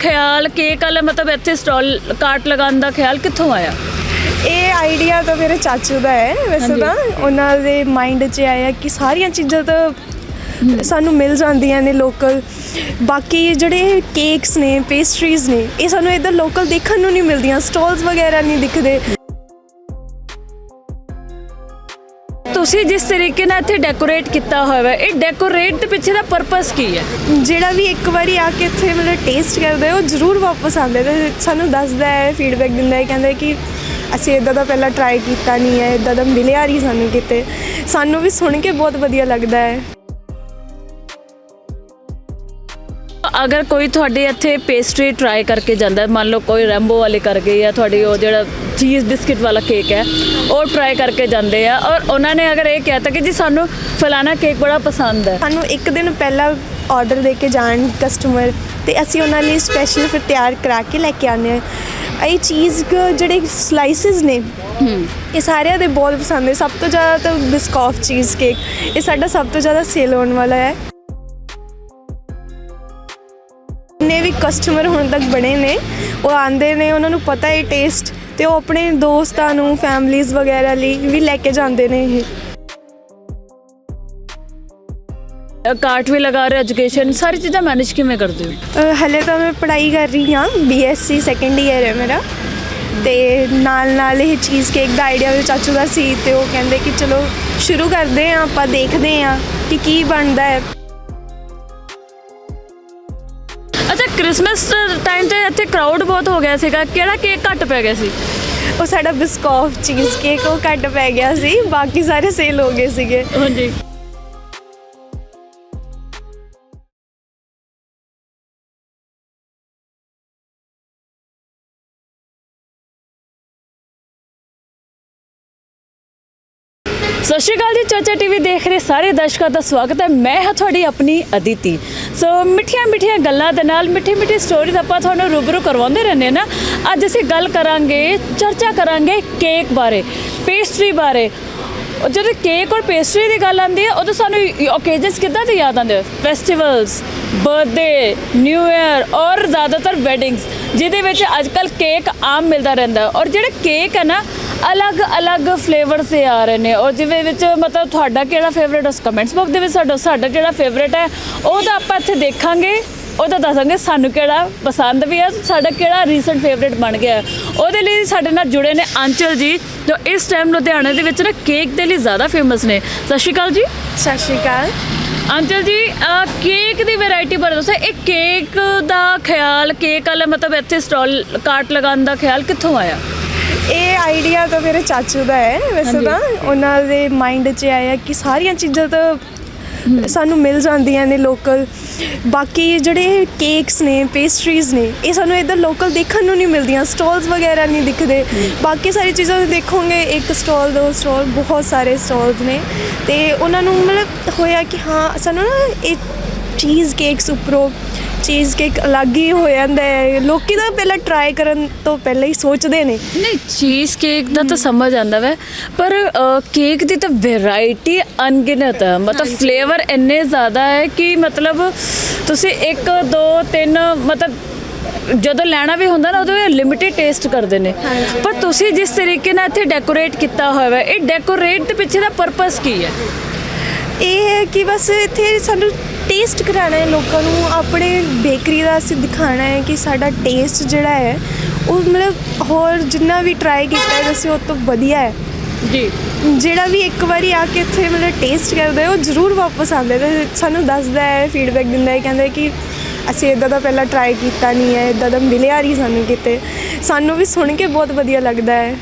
ਖਿਆਲ ਕੇਕ ਵਾਲਾ ਮਤਲਬ ਇੱਥੇ ਸਟਾਲ ਕਾਰਟ ਲਗਾਉਣ ਦਾ ਖਿਆਲ ਕਿੱਥੋਂ ਆਇਆ? ਇਹ ਆਈਡੀਆ ਤਾਂ ਮੇਰੇ ਚਾਚੂ ਦਾ ਹੈ ਵੈਸੇ। ਤਾਂ ਉਹਨਾਂ ਦੇ ਮਾਈਂਡ 'ਚ ਆਇਆ ਕਿ ਸਾਰੀਆਂ ਚੀਜ਼ਾਂ ਤਾਂ ਸਾਨੂੰ ਮਿਲ ਜਾਂਦੀਆਂ ਨੇ ਲੋਕਲ ਬਾਕੀ ਜਿਹੜੇ ਕੇਕਸ ਨੇ ਪੇਸਟਰੀਜ਼ ਨੇ ਇਹ ਸਾਨੂੰ ਇੱਧਰ ਲੋਕਲ ਦੇਖਣ ਨੂੰ ਨਹੀਂ ਮਿਲਦੀਆਂ ਸਟਾਲਸ ਵਗੈਰਾ ਨਹੀਂ ਦਿਖਦੇ। ਤੁਸੀਂ ਜਿਸ ਤਰੀਕੇ ਨਾਲ ਇੱਥੇ ਡੈਕੋਰੇਟ ਕੀਤਾ ਹੋਇਆ ਹੈ ਇਹ ਡੈਕੋਰੇਟ ਦੇ ਪਿੱਛੇ ਦਾ ਪਰਪਸ ਕੀ ਹੈ? ਜਿਹੜਾ ਵੀ ਇੱਕ ਵਾਰੀ ਆ ਕੇ ਇੱਥੇ ਮਤਲਬ ਟੇਸਟ ਕਰਦਾ ਹੈ ਉਹ ਜ਼ਰੂਰ ਵਾਪਸ ਆਉਂਦਾ ਤੇ ਸਾਨੂੰ ਦੱਸਦਾ ਹੈ ਫੀਡਬੈਕ ਦਿੰਦਾ ਹੈ, ਕਹਿੰਦਾ ਕਿ ਅਸੀਂ ਇਦਾਂ ਦਾ ਪਹਿਲਾਂ ਟਰਾਈ ਕੀਤਾ ਨਹੀਂ ਹੈ ਇਦਾਂ ਦਾ ਮਿਲਿਆ ਨਹੀਂ ਸਾਨੂੰ ਕਿਤੇ। ਸਾਨੂੰ ਵੀ ਸੁਣ ਕੇ ਬਹੁਤ ਵਧੀਆ ਲੱਗਦਾ ਹੈ। ਅਗਰ ਕੋਈ ਤੁਹਾਡੇ ਇੱਥੇ ਪੇਸਟਰੀ ਟਰਾਈ ਕਰਕੇ ਜਾਂਦਾ ਮੰਨ ਲਓ ਕੋਈ ਰੈਂਬੋ ਵਾਲੇ ਕਰ ਗਏ ਜਾਂ ਤੁਹਾਡੀ ਉਹ ਜਿਹੜਾ ਚੀਜ਼ ਬਿਸਕਿਟ ਵਾਲਾ ਕੇਕ ਹੈ ਉਹ ਟਰਾਈ ਕਰਕੇ ਜਾਂਦੇ ਆ ਔਰ ਉਹਨਾਂ ਨੇ ਅਗਰ ਇਹ ਕਹਿਤਾ ਕਿ ਜੀ ਸਾਨੂੰ ਫਲਾਣਾ ਕੇਕ ਬੜਾ ਪਸੰਦ ਹੈ। ਸਾਨੂੰ ਇੱਕ ਦਿਨ ਪਹਿਲਾਂ ਆਰਡਰ ਦੇ ਕੇ ਜਾਣ ਕਸਟਮਰ ਤੇ ਅਸੀਂ ਉਹਨਾਂ ਲਈ ਸਪੈਸ਼ਲ ਫਿਰ ਤਿਆਰ ਕਰਾ ਕੇ ਲੈ ਕੇ ਆਉਂਦੇ ਹਾਂ। ਇਹ ਚੀਜ਼ ਜਿਹੜੇ ਸਲਾਈਸਿਸ ਨੇ ਇਹ ਸਾਰਿਆਂ ਦੇ ਬਹੁਤ ਪਸੰਦ ਹੈ ਸਭ ਤੋਂ ਜ਼ਿਆਦਾ ਤਾਂ ਬਿਸਕੌਫ ਚੀਜ਼ ਕੇਕ ਇਹ ਸਾਡਾ ਸਭ ਤੋਂ ਜ਼ਿਆਦਾ ਸੇਲ ਹੋਣ ਵਾਲਾ ਹੈ। ਨੇ ਵੀ ਕਸਟਮਰ ਹੁਣ ਤੱਕ ਬਣੇ ਨੇ ਉਹ ਆਂਦੇ ਨੇ ਉਹਨਾਂ ਨੂੰ ਪਤਾ ਹੈ ਟੇਸਟ ਤੇ ਉਹ ਆਪਣੇ ਦੋਸਤਾਂ ਨੂੰ ਫੈਮਲੀਜ਼ ਵਗੈਰਾ ਲਈ ਵੀ ਲੈ ਕੇ ਜਾਂਦੇ ਨੇ ਇਹ। ਕਾਰਟ ਵੀ ਲਗਾ ਰਹੇ ਐਜੂਕੇਸ਼ਨ ਸਾਰੀ ਚੀਜ਼ਾਂ ਮੈਨੇਜ ਕਿਵੇਂ ਕਰਦੇ ਹੋ? ਹਲੇ ਤਾਂ ਮੈਂ ਪੜ੍ਹਾਈ ਕਰ ਰਹੀ ਹਾਂ ਬੀਐਸਸੀ ਸੈਕੰਡ ਈਅਰ ਹੈ ਮੇਰਾ। ਤੇ ਨਾਲ ਨਾਲ ਇਹ ਚੀਜ਼ ਕੇਕ ਦਾ ਆਈਡੀਆ ਵੀ ਚਾਚੂ ਦਾ ਸੀ ਤੇ ਉਹ ਕਹਿੰਦੇ ਕਿ ਚਲੋ ਸ਼ੁਰੂ ਕਰਦੇ ਹਾਂ ਆਪਾਂ ਦੇਖਦੇ ਹਾਂ ਕਿ ਕੀ ਬਣਦਾ ਹੈ। ਅੱਛਾ ਕ੍ਰਿਸਮਸ ਟਾਈਮ ਤੇ ਇੱਥੇ ਕਰਾਊਡ ਬਹੁਤ ਹੋ ਗਿਆ ਸੀਗਾ। ਕਿਹੜਾ ਕੇਕ ਘੱਟ ਪੈ ਗਿਆ ਸੀ? ਉਹ ਸਾਡਾ ਬਿਸਕੌਫ ਚੀਜ਼ ਕੇਕ ਉਹ ਘੱਟ ਪੈ ਗਿਆ ਸੀ। ਬਾਕੀ ਸਾਰੇ ਸੇਲ ਹੋ ਗਏ ਸੀਗੇ। ਹਾਂਜੀ। ਸਤਿ ਸ਼੍ਰੀ ਅਕਾਲ ਜੀ, ਚਾਚਾ ਟੀਵੀ ਦੇਖ ਰਹੇ ਸਾਰੇ ਦਰਸ਼ਕਾਂ ਦਾ ਸਵਾਗਤ ਹੈ। ਮੈਂ ਹਾਂ ਤੁਹਾਡੀ ਆਪਣੀ ਅਦਿਤੀ। ਸੋ ਮਿੱਠੀਆਂ ਮਿੱਠੀਆਂ ਗੱਲਾਂ ਦੇ ਨਾਲ ਮਿੱਠੀ ਮਿੱਠੀ ਸਟੋਰੀਜ਼ ਆਪਾਂ ਤੁਹਾਨੂੰ ਰੂਬਰੂ ਕਰਵਾਉਂਦੇ ਰਹਿੰਦੇ ਹਾਂ ਨਾ। ਅੱਜ ਅਸੀਂ ਗੱਲ ਕਰਾਂਗੇ, ਚਰਚਾ ਕਰਾਂਗੇ ਕੇਕ ਬਾਰੇ ਪੇਸਟਰੀ ਬਾਰੇ। ਜਦੋਂ ਕੇਕ ਔਰ ਪੇਸਟਰੀ ਦੀ ਗੱਲ ਆਉਂਦੀ ਹੈ, ਉਦੋਂ ਸਾਨੂੰ ਓਕੇਜਨਸ ਕਿੱਦਾਂ ਦੇ ਯਾਦ ਆਉਂਦੇ? ਫੈਸਟੀਵਲਸ ਬਰਥਡੇ ਨਿਊ ਇਅਰ ਔਰ ਜ਼ਿਆਦਾਤਰ ਵੈਡਿੰਗਸ ਜਿਹਦੇ ਵਿੱਚ ਅੱਜ ਕੱਲ ਕੇਕ ਆਮ ਮਿਲਦਾ ਰਹਿੰਦਾ ਔਰ ਜਿਹੜੇ ਕੇਕ ਹੈ ਨਾ ਅਲੱਗ-ਅਲੱਗ ਫਲੇਵਰਸ ਦੇ ਆ ਰਹੇ ਨੇ। ਔਰ ਜਿਹਦੇ ਵਿੱਚ ਮਤਲਬ ਤੁਹਾਡਾ ਕਿਹੜਾ ਫੇਵਰੇਟ ਉਸ ਕਮੈਂਟਸ ਬਾਕਸ ਦੇ ਵਿੱਚ ਸਾਡਾ ਸਾਡਾ ਜਿਹੜਾ ਫੇਵਰੇਟ ਹੈ ਉਹ ਤਾਂ ਆਪਾਂ ਇੱਥੇ ਦੇਖਾਂਗੇ। ਉਹ ਤਾਂ ਦੱਸਾਂਗੇ ਸਾਨੂੰ ਕਿਹੜਾ ਪਸੰਦ ਵੀ ਹੈ ਸਾਡਾ ਕਿਹੜਾ ਰੀਸੈਂਟ ਫੇਵਰੇਟ ਬਣ ਗਿਆ। ਉਹਦੇ ਲਈ ਸਾਡੇ ਨਾਲ ਜੁੜੇ ਨੇ ਅੰਚਲ ਜੀ ਜੋ ਇਸ ਟਾਈਮ ਲੁਧਿਆਣੇ ਦੇ ਵਿੱਚ ਨਾ ਕੇਕ ਦੇ ਲਈ ਜ਼ਿਆਦਾ ਫੇਮਸ ਨੇ। ਸਤਿ ਸ਼੍ਰੀ ਅਕਾਲ ਜੀ। ਸਤਿ ਸ਼੍ਰੀ ਅਕਾਲ। ਅੰਚਲ ਜੀ ਅਹ ਕੇਕ ਦੀ ਵੈਰਾਈਟੀ ਬਾਰੇ ਦੱਸੋ। ਇਹ ਕੇਕ ਦਾ ਖਿਆਲ ਕੇਕ ਵਾਲਾ ਮਤਲਬ ਇੱਥੇ ਸਟਾਲ ਕਾਰਟ ਲਗਾਉਣ ਦਾ ਖਿਆਲ ਕਿੱਥੋਂ ਆਇਆ? ਇਹ ਆਈਡੀਆ ਤਾਂ ਮੇਰੇ ਚਾਚੂ ਦਾ ਹੈ ਵੈਸੇ। ਤਾਂ ਉਹਨਾਂ ਦੇ ਮਾਈਂਡ 'ਚ ਆਇਆ ਕਿ ਸਾਰੀਆਂ ਚੀਜ਼ਾਂ ਤਾਂ ਸਾਨੂੰ ਮਿਲ ਜਾਂਦੀਆਂ ਨੇ ਲੋਕਲ ਬਾਕੀ ਜਿਹੜੇ ਕੇਕਸ ਨੇ ਪੇਸਟਰੀਜ਼ ਨੇ ਇਹ ਸਾਨੂੰ ਇੱਧਰ ਲੋਕਲ ਦੇਖਣ ਨੂੰ ਨਹੀਂ ਮਿਲਦੀਆਂ ਸਟਾਲਸ ਵਗੈਰਾ ਨਹੀਂ ਦਿਖਦੇ। ਬਾਕੀ ਸਾਰੀ ਚੀਜ਼ਾਂ ਤੁਸੀਂ ਦੇਖੋਗੇ ਇੱਕ ਸਟਾਲ ਦੋ ਸਟਾਲ ਬਹੁਤ ਸਾਰੇ ਸਟਾਲਸ ਨੇ। ਤੇ ਉਹਨਾਂ ਨੂੰ ਮਤਲਬ ਹੋਇਆ ਕਿ ਹਾਂ ਸਾਨੂੰ ਨਾ ਇਹ ਚੀਜ਼ ਕੇਕਸ ਉੱਪਰੋਂ ਚੀਜ਼ ਕੇਕ ਅਲੱਗ ਹੀ ਹੋ ਜਾਂਦਾ ਹੈ। ਲੋਕੀ ਤਾਂ ਪਹਿਲਾਂ ਟਰਾਈ ਕਰਨ ਤੋਂ ਪਹਿਲਾਂ ਹੀ ਸੋਚਦੇ ਨੇ। ਨਹੀਂ ਚੀਜ਼ ਕੇਕ ਦਾ ਤਾਂ ਸਮਝ ਆਂਦਾ ਵੈ। ਪਰ ਕੇਕ ਦੀ ਤਾਂ ਵੈਰਾਈਟੀ ਅਣਗਿਣਤ ਹੈ। ਮਤਲਬ ਫਲੇਵਰ ਇੰਨੇ ਜ਼ਿਆਦਾ ਹੈ ਕਿ ਮਤਲਬ ਤੁਸੀਂ 1 2 3 ਮਤਲਬ ਜਦੋਂ ਲੈਣਾ ਵੀ ਹੁੰਦਾ ਨਾ ਉਦੋਂ ਇਹ ਲਿਮਿਟਿਡ ਟੇਸਟ ਕਰਦੇ ਨੇ। ਪਰ ਤੁਸੀਂ ਜਿਸ ਤਰੀਕੇ ਨਾਲ ਇੱਥੇ ਡੈਕੋਰੇਟ ਕੀਤਾ ਹੋਇਆ ਹੈ ਇਹ ਡੈਕੋਰੇਟ ਦੇ ਪਿੱਛੇ ਦਾ ਪਰਪਸ ਕੀ ਹੈ? ਇਹ ਹੈ ਕਿ ਬਸ ਇੱਥੇ ਸਾਨੂੰ ਟੇਸਟ ਕਰਾਉਣਾ ਹੈ ਲੋਕਾਂ ਨੂੰ ਆਪਣੇ ਬੇਕਰੀ ਦਾ ਅਸੀਂ ਦਿਖਾਣਾ ਹੈ ਕਿ ਸਾਡਾ ਟੇਸਟ ਜਿਹੜਾ ਹੈ ਉਹ ਮਤਲਬ ਹੋਰ ਜਿੰਨਾ ਵੀ ਟਰਾਈ ਕੀਤਾ ਹੈ ਅਸੀਂ ਉਹ ਤੋਂ ਵਧੀਆ ਹੈ। ਜੀ। ਜਿਹੜਾ ਵੀ ਇੱਕ ਵਾਰੀ ਆ ਕੇ ਇੱਥੇ ਮਤਲਬ ਟੇਸਟ ਕਰਦਾ ਹੈ ਉਹ ਜ਼ਰੂਰ ਵਾਪਸ ਆਉਂਦਾ ਹੈ। ਤੇ ਸਾਨੂੰ ਦੱਸਦਾ ਹੈ ਫੀਡਬੈਕ ਦਿੰਦਾ ਹੈ ਕਹਿੰਦਾ ਕਿ ਅਸੀਂ ਇਦਾਂ ਦਾ ਪਹਿਲਾਂ ਟਰਾਈ ਕੀਤਾ ਨਹੀਂ ਹੈ ਇਦਾਂ ਦਾ ਮਿਲਿਆ ਨਹੀਂ ਸਾਨੂੰ ਕਿਤੇ। ਸਾਨੂੰ ਵੀ ਸੁਣ ਕੇ ਬਹੁਤ ਵਧੀਆ ਲੱਗਦਾ ਹੈ।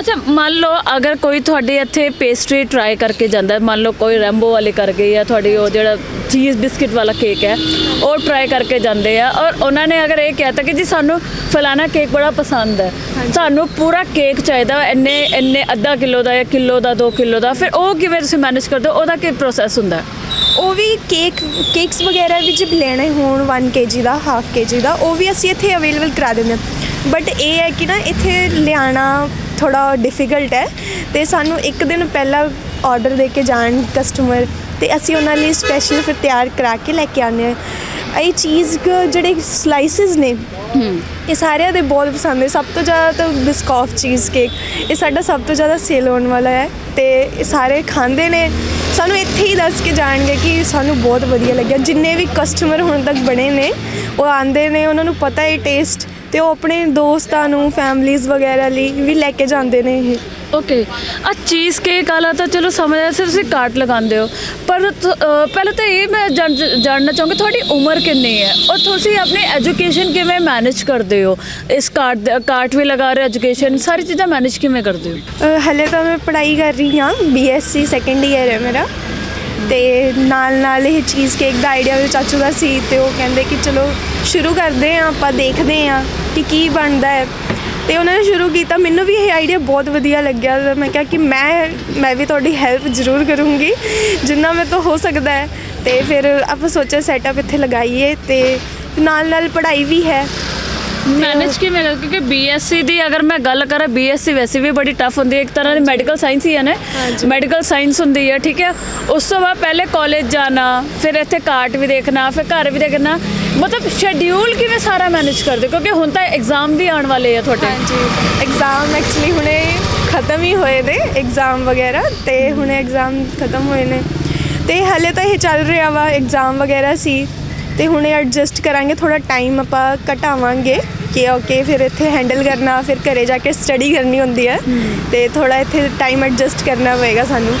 ਅੱਛਾ ਮੰਨ ਲਓ ਅਗਰ ਕੋਈ ਤੁਹਾਡੇ ਇੱਥੇ ਪੇਸਟਰੀ ਟਰਾਈ ਕਰਕੇ ਜਾਂਦਾ ਹੈ ਮੰਨ ਲਓ ਕੋਈ ਰੈਂਬੋ ਵਾਲੇ ਕਰ ਗਏ ਜਾਂ ਤੁਹਾਡੀ ਉਹ ਜਿਹੜਾ ਚੀਜ਼ ਬਿਸਕਿਟ ਵਾਲਾ ਕੇਕ ਹੈ ਉਹ ਟਰਾਈ ਕਰਕੇ ਜਾਂਦੇ ਆ ਔਰ ਉਹਨਾਂ ਨੇ ਅਗਰ ਇਹ ਕਹਿਤਾ ਕਿ ਜੀ ਸਾਨੂੰ ਫਲਾਣਾ ਕੇਕ ਬੜਾ ਪਸੰਦ ਹੈ ਸਾਨੂੰ ਪੂਰਾ ਕੇਕ ਚਾਹੀਦਾ ਇੰਨੇ ਇੰਨੇ ਅੱਧਾ ਕਿਲੋ ਦਾ ਜਾਂ ਕਿਲੋ ਦਾ 2 ਕਿਲੋ ਦਾ ਫਿਰ ਉਹ ਕਿਵੇਂ ਤੁਸੀਂ ਮੈਨੇਜ ਕਰਦੇ ਹੋ ਉਹਦਾ ਕੀ ਪ੍ਰੋਸੈਸ ਹੁੰਦਾ ਹੈ? ਉਹ ਵੀ ਕੇਕ ਕੇਕਸ ਵਗੈਰਾ ਵੀ ਜੇ ਲੈਣੇ ਹੋਣ 1 kg ਦਾ ਹਾਫ kg ਦਾ ਉਹ ਵੀ ਅਸੀਂ ਇੱਥੇ ਅਵੇਲੇਬਲ ਕਰਾ ਦਿੰਦੇ ਹਾਂ। ਬਟ ਇਹ ਹੈ ਕਿ ਨਾ ਇੱਥੇ ਲਿਆਣਾ ਥੋੜਾ ਡਿਫਿਕਲਟ ਹੈ ਤੇ ਸਾਨੂੰ ਇੱਕ ਦਿਨ ਪਹਿਲਾਂ ਆਰਡਰ ਦੇ ਕੇ ਜਾਣ ਕਸਟਮਰ ਤੇ ਅਸੀਂ ਉਹਨਾਂ ਲਈ ਸਪੈਸ਼ਲ ਫਿਰ ਤਿਆਰ ਕਰਾ ਕੇ ਲੈ ਕੇ ਆਉਂਦੇ ਹਾਂ। ਇਹ ਚੀਜ਼ ਜਿਹੜੇ ਸਲਾਈਸਿਸ ਨੇ ਇਹ ਸਾਰਿਆਂ ਦੇ ਬਹੁਤ ਪਸੰਦ ਹੈ ਸਭ ਤੋਂ ਜ਼ਿਆਦਾ ਤਾਂ ਬਿਸਕੌਫ ਚੀਜ਼ ਕੇਕ ਇਹ ਸਾਡਾ ਸਭ ਤੋਂ ਜ਼ਿਆਦਾ ਸੇਲ ਹੋਣ ਵਾਲਾ ਹੈ ਤੇ ਇਹ ਸਾਰੇ ਖਾਂਦੇ ਨੇ। ਸਾਨੂੰ ਇੱਥੇ ਹੀ ਦੱਸ ਕੇ ਜਾਣਗੇ ਕਿ ਸਾਨੂੰ ਬਹੁਤ ਵਧੀਆ ਲੱਗਿਆ। ਜਿੰਨੇ ਵੀ ਕਸਟਮਰ ਹੁਣ ਤੱਕ ਬਣੇ ਨੇ ਉਹ ਆਂਦੇ ਨੇ ਉਹਨਾਂ ਨੂੰ ਪਤਾ ਹੈ ਟੇਸਟ ਤੇ ਉਹ ਆਪਣੇ ਦੋਸਤਾਂ ਨੂੰ ਫੈਮਲੀਜ਼ ਵਗੈਰਾ ਲਈ ਵੀ ਲੈ ਕੇ ਜਾਂਦੇ ਨੇ ਇਹ। ਓਕੇ ਆ ਚੀਜ਼ ਕੇਕ ਵਾਲਾ ਤਾਂ ਚਲੋ ਸਮਝ ਆਇਆ ਸੀ ਤੁਸੀਂ ਕਾਰਟ ਲਗਾਉਂਦੇ ਹੋ। ਪਰ ਤੁ- ਪਹਿਲਾਂ ਤਾਂ ਇਹ ਮੈਂ ਜਾਣ- ਜਾਣਨਾ ਚਾਹੂੰਗੀ ਤੁਹਾਡੀ ਉਮਰ ਕਿੰਨੀ ਹੈ? ਔਰ ਤੁਸੀਂ ਆਪਣੀ ਐਜੂਕੇਸ਼ਨ ਕਿਵੇਂ ਮੈਨੇਜ ਕਰਦੇ ਹੋ? ਇਸ ਕਾਰਟ ਦੇ ਕਾਰਟ ਵੀ ਲਗਾ ਰਹੇ ਐਜੂਕੇਸ਼ਨ ਸਾਰੀ ਚੀਜ਼ਾਂ ਮੈਨੇਜ ਕਿਵੇਂ ਕਰਦੇ ਹੋ? ਅ, ਹਲੇ ਤਾਂ ਮੈਂ ਪੜ੍ਹਾਈ ਕਰ ਰਹੀ ਹਾਂ ਬੀਐਸਸੀ ਸੈਕੰਡ ਈਅਰ ਹੈ ਮੇਰਾ। ਤੇ ਨਾਲ ਨਾਲ ਇਹ ਚੀਜ਼ ਕੇਕ ਦਾ ਆਈਡੀਆ ਵੀ ਚਾਚੂ ਦਾ ਸੀ ਤੇ ਉਹ ਕਹਿੰਦੇ ਕਿ ਚਲੋ ਸ਼ੁਰੂ ਕਰਦੇ ਹਾਂ, ਆਪਾਂ ਦੇਖਦੇ ਹਾਂ ਕਿ ਕੀ ਬਣਦਾ ਹੈ। ਤੇ ਉਹਨਾਂ ਨੇ ਸ਼ੁਰੂ ਕੀਤਾ। ਮੈਨੂੰ ਵੀ ਇਹ ਆਈਡੀਆ ਬਹੁਤ ਵਧੀਆ ਲੱਗਿਆ। ਮੈਂ ਕਿਹਾ ਕਿ ਮੈਂ ਮੈਂ ਵੀ ਤੁਹਾਡੀ ਹੈਲਪ ਜ਼ਰੂਰ ਕਰੂੰਗੀ, ਜਿੰਨਾ ਮੇਰੇ ਤੋਂ ਹੋ ਸਕਦਾ ਹੈ। ਤੇ ਫਿਰ ਆਪਾਂ ਸੋਚਿਆ ਸੈਟਅਪ ਇੱਥੇ ਲਗਾਈਏ ਤੇ ਨਾਲ ਨਾਲ ਪੜ੍ਹਾਈ ਵੀ ਹੈ। ਮੈਨੇਜ ਕਿਵੇਂ ਕਰ? ਕਿਉਂਕਿ ਬੀਐਸਸੀ ਦੀ ਅਗਰ ਮੈਂ ਗੱਲ ਕਰਾਂ ਬੀਐਸਸੀ ਵੈਸੇ ਵੀ ਬੜੀ ਟਫ ਹੁੰਦੀ ਹੈ। ਇੱਕ ਤਰ੍ਹਾਂ ਦੀ ਮੈਡੀਕਲ ਸਾਇੰਸ ਹੀ ਹੈ ਨਾ। ਮੈਡੀਕਲ ਸਾਇੰਸ ਹੁੰਦੀ ਹੈ ਠੀਕ ਹੈ? ਉਸ ਤੋਂ ਬਾਅਦ ਪਹਿਲੇ ਕਾਲਜ ਜਾਣਾ ਫਿਰ ਇੱਥੇ ਕਾਰਟ ਵੀ ਦੇਖਣਾ ਫਿਰ ਘਰ ਵੀ ਦੇਖਣਾ। ਮਤਲਬ ਸ਼ੈਡਿਊਲ ਕਿਵੇਂ ਸਾਰਾ ਮੈਨੇਜ ਕਰਦੇ? ਕਿਉਂਕਿ ਹੁਣ ਤਾਂ ਐਗਜ਼ਾਮ ਵੀ ਆਉਣ ਵਾਲੇ ਆ ਤੁਹਾਡੇ। ਹਾਂਜੀ। ਐਗਜ਼ਾਮ ਐਕਚੁਅਲੀ ਹੁਣੇ ਖਤਮ ਹੀ ਹੋਏ ਨੇ ਐਗਜ਼ਾਮ ਵਗੈਰਾ ਤੇ ਹੁਣੇ ਐਗਜ਼ਾਮ ਖਤਮ ਹੋਏ ਨੇ। ਤੇ ਹਲੇ ਤਾਂ ਇਹ ਚੱਲ ਰਿਹਾ ਵਾ ਐਗਜ਼ਾਮ ਵਗੈਰਾ ਸੀ। ਤੇ ਹੁਣੇ ਐਡਜਸਟ ਕਰਾਂਗੇ ਥੋੜਾ ਟਾਈਮ ਆਪਾਂ ਘਟਾਵਾਂਗੇ। ਕਿ ਓਕੇ ਫਿਰ ਇੱਥੇ ਹੈਂਡਲ ਕਰਨਾ ਫਿਰ ਘਰੇ ਜਾ ਕੇ ਸਟੱਡੀ ਕਰਨੀ ਹੁੰਦੀ ਹੈ ਤੇ ਥੋੜਾ ਇੱਥੇ ਟਾਈਮ ਐਡਜਸਟ ਕਰਨਾ ਪਏਗਾ ਸਾਨੂੰ।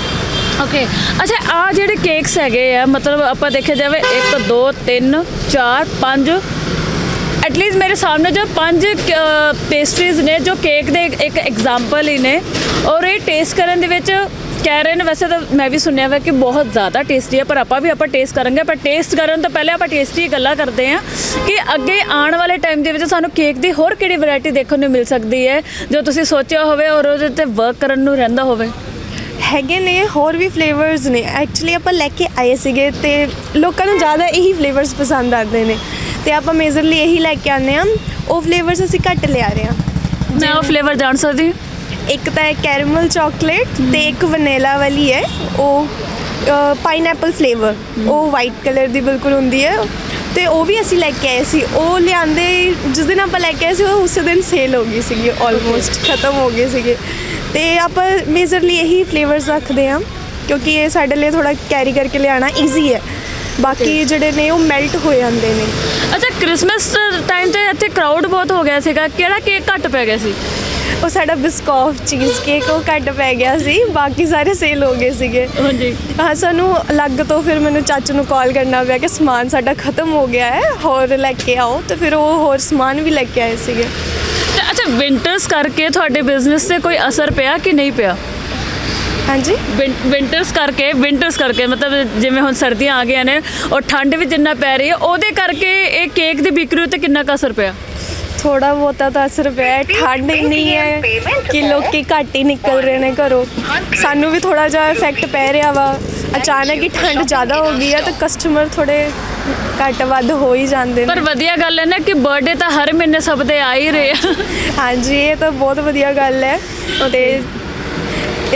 ਓਕੇ ਅੱਛਾ ਆ ਜਿਹੜੇ ਕੇਕਸ ਹੈਗੇ ਆ ਮਤਲਬ ਆਪਾਂ ਦੇਖਿਆ ਜਾਵੇ 1 2 3 4 5 ਐਟਲੀਸਟ ਮੇਰੇ ਸਾਹਮਣੇ ਜੋ ਪੰਜ ਪੇਸਟਰੀਜ਼ ਨੇ ਜੋ ਕੇਕ ਦੇ ਇੱਕ ਐਗਜ਼ਾਮਪਲ ਹੀ ਨੇ ਔਰ ਇਹ ਟੇਸਟ ਕਰਨ ਦੇ ਵਿੱਚ ਕਹਿ ਰਹੇ ਨੇ ਵੈਸੇ ਤਾਂ ਮੈਂ ਵੀ ਸੁਣਿਆ ਵਾ ਕਿ ਬਹੁਤ ਜ਼ਿਆਦਾ ਟੇਸਟੀ ਹੈ ਪਰ ਆਪਾਂ ਵੀ ਆਪਾਂ ਟੇਸਟ ਕਰਾਂਗੇ ਪਰ ਟੇਸਟ ਕਰਨ ਤੋਂ ਪਹਿਲੇ ਆਪਾਂ ਟੇਸਟੀ ਗੱਲਾਂ ਕਰਦੇ ਹਾਂ ਕਿ ਅੱਗੇ ਆਉਣ ਵਾਲੇ ਟਾਈਮ ਦੇ ਵਿੱਚ ਸਾਨੂੰ ਕੇਕ ਦੀ ਹੋਰ ਕਿਹੜੀ ਵੈਰਾਈਟੀ ਦੇਖਣ ਨੂੰ ਮਿਲ ਸਕਦੀ ਹੈ ਜੋ ਤੁਸੀਂ ਸੋਚਿਆ ਹੋਵੇ ਔਰ ਉਹਦੇ ਤੇ ਵਰਕ ਕਰਨ ਨੂੰ ਰਹਿੰਦਾ ਹੋਵੇ? ਹੈਗੇ ਨੇ ਹੋਰ ਵੀ ਫਲੇਵਰਸ ਨੇ। ਐਕਚੁਅਲੀ ਆਪਾਂ ਲੈ ਕੇ ਆਏ ਸੀਗੇ ਤੇ ਲੋਕਾਂ ਨੂੰ ਜ਼ਿਆਦਾ ਇਹੀ ਫਲੇਵਰਸ ਪਸੰਦ ਆਉਂਦੇ ਨੇ। ਤੇ ਆਪਾਂ ਮੇਜਰਲੀ ਇਹੀ ਲੈ ਕੇ ਆਉਂਦੇ ਹਾਂ। ਉਹ ਫਲੇਵਰਸ ਅਸੀਂ ਘੱਟ ਲਿਆ ਰਹੇ ਹਾਂ। ਮੈਂ ਉਹ ਫਲੇਵਰ ਜਾਣ ਸਕਦੀ? ਹਾਂ? ਇੱਕ ਤਾਂ ਹੈ ਕੈਰਮਲ ਚਾਕਲੇਟ ਤੇ ਇੱਕ ਵਨੀਲਾ ਵਾਲੀ ਹੈ। ਉਹ ਪਾਈਨਐਪਲ ਫਲੇਵਰ ਉਹ ਵਾਈਟ ਕਲਰ ਦੀ ਬਿਲਕੁਲ ਹੁੰਦੀ ਹੈ। ਤੇ ਉਹ ਵੀ ਅਸੀਂ ਲੈ ਕੇ ਆਏ ਸੀ। ਉਹ ਲਿਆਂਦੇ ਜਿਸ ਦਿਨ ਆਪਾਂ ਲੈ ਕੇ ਆਏ ਸੀ ਉਹ ਉਸੇ ਦਿਨ ਸੇਲ ਹੋ ਗਈ ਸੀਗੀ। ਆਲਮੋਸਟ ਖਤਮ ਹੋ ਗਏ ਸੀਗੇ। ਤੇ ਆਪਾਂ ਮੇਜਰਲੀ ਇਹੀ ਫਲੇਵਰਸ ਰੱਖਦੇ ਹਾਂ ਕਿਉਂਕਿ ਇਹ ਸਾਡੇ ਲਈ ਥੋੜਾ ਕੈਰੀ ਕਰਕੇ ਲਿਆਣਾ ਈਜ਼ੀ ਹੈ। ਬਾਕੀ ਜਿਹੜੇ ਨੇ ਉਹ ਮੈਲਟ ਹੋ ਜਾਂਦੇ ਨੇ। ਅੱਛਾ ਕ੍ਰਿਸਮਸ ਟਾਈਮ ਤੇ ਇੱਥੇ ਕਰਾਊਡ ਬਹੁਤ ਹੋ ਗਿਆ ਸੀਗਾ। ਕਿਹੜਾ ਕੇਕ ਘੱਟ ਪੈ ਗਿਆ ਸੀ? ਉਹ ਸਾਡਾ ਬਿਸਕੌਫ ਚੀਜ਼ ਕੇਕ ਉਹ ਘੱਟ ਪੈ ਗਿਆ ਸੀ ਬਾਕੀ ਸਾਰੇ ਸੇਲ ਹੋ ਗਏ ਸੀਗੇ। ਹਾਂਜੀ। ਹਾਂ ਸਾਨੂੰ ਅਲੱਗ ਤੋਂ ਫਿਰ ਮੈਨੂੰ ਚਾਚੂ ਨੂੰ ਕਾਲ ਕਰਨਾ ਪਿਆ ਕਿ ਸਮਾਨ ਸਾਡਾ ਖਤਮ ਹੋ ਗਿਆ ਹੈ ਹੋਰ ਲੈ ਕੇ ਆਓ। ਤੇ ਫਿਰ ਉਹ ਹੋਰ ਸਮਾਨ ਵੀ ਲੈ ਕੇ ਆਏ ਸੀਗੇ। ਤੇ ਅੱਛਾ ਵਿੰਟਰਸ ਕਰਕੇ ਤੁਹਾਡੇ ਬਿਜ਼ਨਸ ਤੇ ਕੋਈ ਅਸਰ ਪਿਆ ਕਿ ਨਹੀਂ ਪਿਆ? ਹਾਂਜੀ? ਵਿੰਟਰਸ ਕਰਕੇ ਵਿੰਟਰਸ ਕਰਕੇ ਮਤਲਬ ਜਿਵੇਂ ਹੁਣ ਸਰਦੀਆਂ ਆ ਗਈਆਂ ਨੇ ਔਰ ਠੰਡ ਵੀ ਜਿੰਨਾ ਪੈ ਰਹੀ ਹੈ ਉਹਦੇ ਕਰਕੇ ਇਹ ਕੇਕ ਦੀ ਵਿਕਰੀ ਉੱਤੇ ਕਿੰਨਾ ਕੁ ਅਸਰ ਪਿਆ? ਥੋੜਾ ਬਹੁਤਾ ਤਾਂ ਅਸਰ ਪਿਆ ਹੈ। ਠੰਡ ਇੰਨੀ ਹੈ ਕਿ ਲੋਕੀ ਘੱਟ ਹੀ ਨਿਕਲ ਰਹੇ ਨੇ ਘਰੋਂ। ਸਾਨੂੰ ਵੀ ਥੋੜਾ ਜਿਹਾ ਇਫੈਕਟ ਪੈ ਰਿਹਾ ਵਾ। ਅਚਾਨਕ ਹੀ ਠੰਡ ਜ਼ਿਆਦਾ ਹੋ ਗਈ ਹੈ ਤਾਂ ਕਸਟਮਰ ਥੋੜੇ ਘੱਟ ਵੱਧ ਹੋ ਹੀ ਜਾਂਦੇ ਨੇ। ਪਰ ਵਧੀਆ ਗੱਲ ਹੈ ਨਾ ਕਿ ਬਰਥਡੇ ਤਾਂ ਹਰ ਮਹੀਨੇ ਸਭ ਦੇ ਆ ਹੀ ਰਹੇ ਆ। ਹਾਂਜੀ ਇਹ ਤਾਂ ਬਹੁਤ ਵਧੀਆ ਗੱਲ ਹੈ। ਤੇ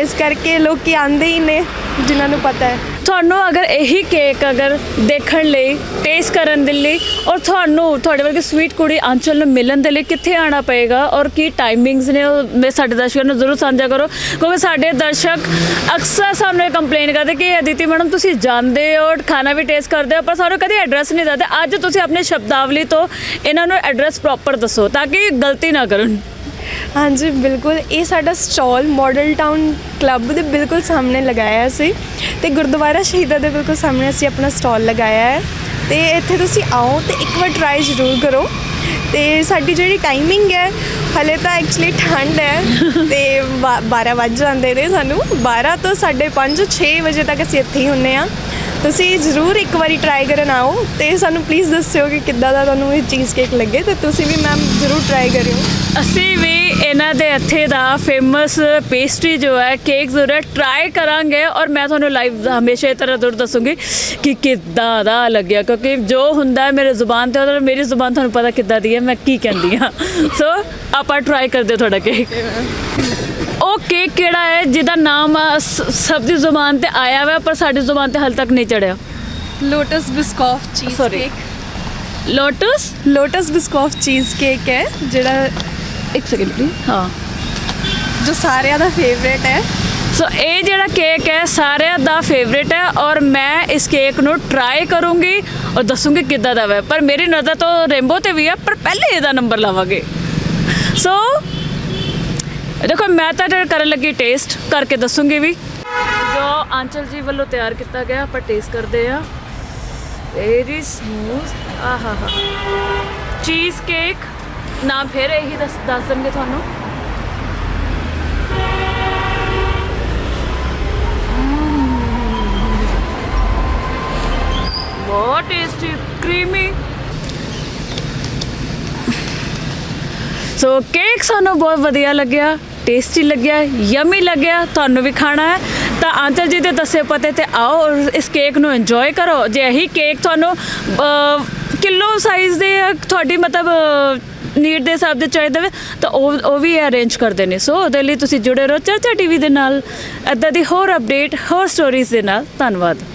ਇਸ ਕਰਕੇ ਲੋਕੀ ਆਂਦੇ ਹੀ ਨੇ। ਜਿਨ੍ਹਾਂ ਨੂੰ ਪਤਾ ਹੈ। ਤੁਹਾਨੂੰ ਅਗਰ ਇਹੀ ਕੇਕ ਅਗਰ ਦੇਖਣ ਲਈ ਟੇਸਟ ਕਰਨ ਦੇ ਲਈ ਔਰ ਤੁਹਾਨੂੰ ਤੁਹਾਡੇ ਵਰਗੇ ਸਵੀਟ ਕੁੜੀ ਆਂਚਲ ਨੂੰ ਮਿਲਣ ਦੇ ਲਈ ਕਿੱਥੇ ਆਣਾ ਪਏਗਾ ਔਰ ਕੀ ਟਾਈਮਿੰਗਸ ਨੇ ਉਹ ਮੇ ਸਾਡੇ ਦਰਸ਼ਕਾਂ ਨੂੰ ਜ਼ਰੂਰ ਸਾਂਝਾ ਕਰੋ। ਕਿਉਂਕਿ ਸਾਡੇ ਦਰਸ਼ਕ ਅਕਸਰ ਸਾਨੂੰ ਇਹ ਕੰਪਲੇਨ ਕਰਦੇ ਕਿ ਅਦਿਤੀ ਮੈਡਮ, ਤੁਸੀਂ ਜਾਂਦੇ ਹੋ ਖਾਣਾ ਵੀ ਟੇਸਟ ਕਰਦੇ ਹੋ, ਪਰ ਸਾਨੂੰ ਕਦੇ ਐਡਰੈਸ ਨਹੀਂ ਦੱਸਦੇ ਅੱਜ ਤੁਸੀਂ ਆਪਣੇ ਸ਼ਬਦਾਵਲੀ ਤੋਂ ਇਹਨਾਂ ਨੂੰ ਐਡਰੈਸ ਪ੍ਰੋਪਰ ਦੱਸੋ, ਤਾਂ ਕਿ ਗਲਤੀ ਨਾ ਕਰਨ। ਹਾਂਜੀ ਬਿਲਕੁਲ। ਇਹ ਸਾਡਾ ਸਟਾਲ ਮਾਡਲ ਟਾਊਨ ਕਲੱਬ ਦੇ ਬਿਲਕੁਲ ਸਾਹਮਣੇ ਲਗਾਇਆ ਸੀ ਤੇ ਗੁਰਦੁਆਰਾ ਸ਼ਹੀਦਾਂ ਦੇ ਬਿਲਕੁਲ ਸਾਹਮਣੇ ਅਸੀਂ ਆਪਣਾ ਸਟਾਲ ਲਗਾਇਆ ਹੈ। ਤੇ ਇੱਥੇ ਤੁਸੀਂ ਆਓ ਤੇ ਇੱਕ ਵਾਰ ਟਰਾਈ ਜ਼ਰੂਰ ਕਰੋ। ਤੇ ਸਾਡੀ ਜਿਹੜੀ ਟਾਈਮਿੰਗ ਹੈ ਹਲੇ ਤਾਂ ਐਕਚੁਅਲੀ ਠੰਡ ਹੈ। ਤੇ ਬਾ- 12 ਵੱਜ ਜਾਂਦੇ ਨੇ ਸਾਨੂੰ। 12 ਤੋਂ 5:30 6 ਵਜੇ ਤੱਕ ਅਸੀਂ ਇੱਥੇ ਹੀ ਹੁੰਨੇ ਆ ਤੁਸੀਂ ਜ਼ਰੂਰ ਇੱਕ ਵਾਰੀ ਟਰਾਈ ਕਰਨ ਆਓ ਤੇ ਸਾਨੂੰ ਪਲੀਜ਼ ਦੱਸਿਓ ਕਿ ਕਿੱਦਾਂ ਦਾ ਤੁਹਾਨੂੰ ਇਹ ਚੀਜ਼ ਕੇਕ ਲੱਗੇ ਤੇ ਤੁਸੀਂ ਵੀ ਮੈਮ ਜ਼ਰੂਰ ਟਰਾਈ ਕਰਿਓ। ਅਸੀਂ ਵੀ ਇਹਨਾਂ ਦੇ ਇੱਥੇ ਦਾ ਫੇਮਸ ਪੇਸਟਰੀ ਜੋ ਹੈ ਕੇਕ ਜ਼ਰੂਰ ਟਰਾਈ ਕਰਾਂਗੇ ਔਰ ਮੈਂ ਤੁਹਾਨੂੰ ਲਾਈਵ ਹਮੇਸ਼ਾ ਇਹ ਤਰ੍ਹਾਂ ਜ਼ਰੂਰ ਦੱਸੂਗੀ ਕਿ ਕਿੱਦਾਂ ਦਾ ਲੱਗਿਆ, ਕਿਉਂਕਿ ਜੋ ਹੁੰਦਾ ਹੈ ਮੇਰੇ ਜ਼ੁਬਾਨ ਤੇ ਔਰ ਮੇਰੀ ਜ਼ੁਬਾਨ ਤੁਹਾਨੂੰ ਪਤਾ ਕਿੱਦਾਂ ਦੀ ਹੈ, ਮੈਂ ਕੀ ਕਹਿੰਦੀ ਹਾਂ। ਸੋ ਆਪਾਂ ਟਰਾਈ ਕਰਦੇ ਤੁਹਾਡਾ ਕੇਕ ਉਹ ਕੇਕ ਕਿਹੜਾ ਹੈ? ਜਿਹਦਾ ਨਾਮ ਸਭ ਦੀ ਜ਼ੁਬਾਨ ਤੇ ਆਇਆ ਹੋਇਆ ਪਰ ਸਾਡੀ ਜ਼ੁਬਾਨ ਤੇ ਹਾਲੇ ਤੱਕ ਨਹੀਂ ਚੜਿਆ। Lotus Biscoff cheese Sorry. Cake Lotus Lotus Biscoff cheese cake ਹੈ ਜਿਹੜਾ ਇੱਕ ਸੈਕਿੰਡ ਪਲੀਜ਼ ਹਾਂ। ਜੋ ਸਾਰਿਆਂ ਦਾ ਫੇਵਰੇਟ ਹੈ। ਸੋ ਇਹ ਜਿਹੜਾ ਕੇਕ ਹੈ ਸਾਰਿਆਂ ਦਾ ਫੇਵਰੇਟ ਹੈ ਔਰ ਮੈਂ ਇਸ ਕੇਕ ਨੂੰ ਟਰਾਈ ਕਰੂੰਗੀ ਔਰ ਦੱਸੂੰਗੀ ਕਿੱਦਾਂ ਦਾ ਹੈ ਪਰ ਮੇਰੀ ਨਜ਼ਰ ਤੋਂ ਰੇਨਬੋ ਤੇ ਵੀ ਹੈ ਪਰ ਪਹਿਲੇ ਇਹਦਾ ਨੰਬਰ ਲਾਵਾਂਗੇ। ਸੋ ਦੇਖੋ, ਮੈਂ ਤਾਂ ਜਿਹੜਾ ਕਰਨ ਲੱਗੀ ਟੇਸਟ ਕਰਕੇ ਦੱਸੂੰਗੀ ਵੀ। ਜੋ ਆਂਚਲ ਜੀ ਵੱਲੋਂ ਤਿਆਰ ਕੀਤਾ ਗਿਆ, ਆਪਾਂ ਟੇਸਟ ਕਰਦੇ ਆ ਵੈਰੀ ਸਮੂਥ ਆਹਾ ਹਾ ਚੀਜ਼ ਕੇਕ ਨਾਮ ਫਿਰ ਇਹੀ ਦੱਸ ਦੱਸ ਦੇਣਗੇ ਤੁਹਾਨੂੰ। ਬਹੁਤ ਟੇਸਟੀ ਕਰੀਮੀ ਸੋ ਕੇਕ ਸਾਨੂੰ ਬਹੁਤ ਵਧੀਆ ਲੱਗਿਆ। ਟੇਸਟੀ ਲੱਗਿਆ ਯਮੀ ਲੱਗਿਆ ਤੁਹਾਨੂੰ ਵੀ ਖਾਣਾ ਹੈ। ਤਾਂ ਆਂਚਲ ਜੀ ਦੇ ਦੱਸੇ ਪਤੇ ਤੇ ਆਓ ਔਰ ਇਸ ਕੇਕ ਨੂੰ ਇੰਜੋਏ ਕਰੋ। ਜੇ ਇਹੀ ਕੇਕ ਤੁਹਾਨੂੰ ਅਹ, ਕਿਲੋ ਸਾਈਜ਼ ਦੇ ਤੁਹਾਡੀ ਮਤਲਬ ਨੀਡ ਦੇ ਹਿਸਾਬ ਦੇ ਚਾਹੀਦਾ ਵੇ ਤਾਂ ਉਹ ਉਹ ਵੀ ਅਰੇਂਜ ਕਰਦੇ ਨੇ। ਸੋ ਉਹਦੇ ਲਈ ਤੁਸੀਂ ਜੁੜੇ ਰਹੋ ਚਰਚਾ ਟੀਵੀ ਦੇ ਨਾਲ। ਇੱਦਾਂ ਦੀ ਹੋਰ ਅਪਡੇਟ ਹੋਰ ਸਟੋਰੀਜ਼ ਦੇ ਨਾਲ। ਧੰਨਵਾਦ।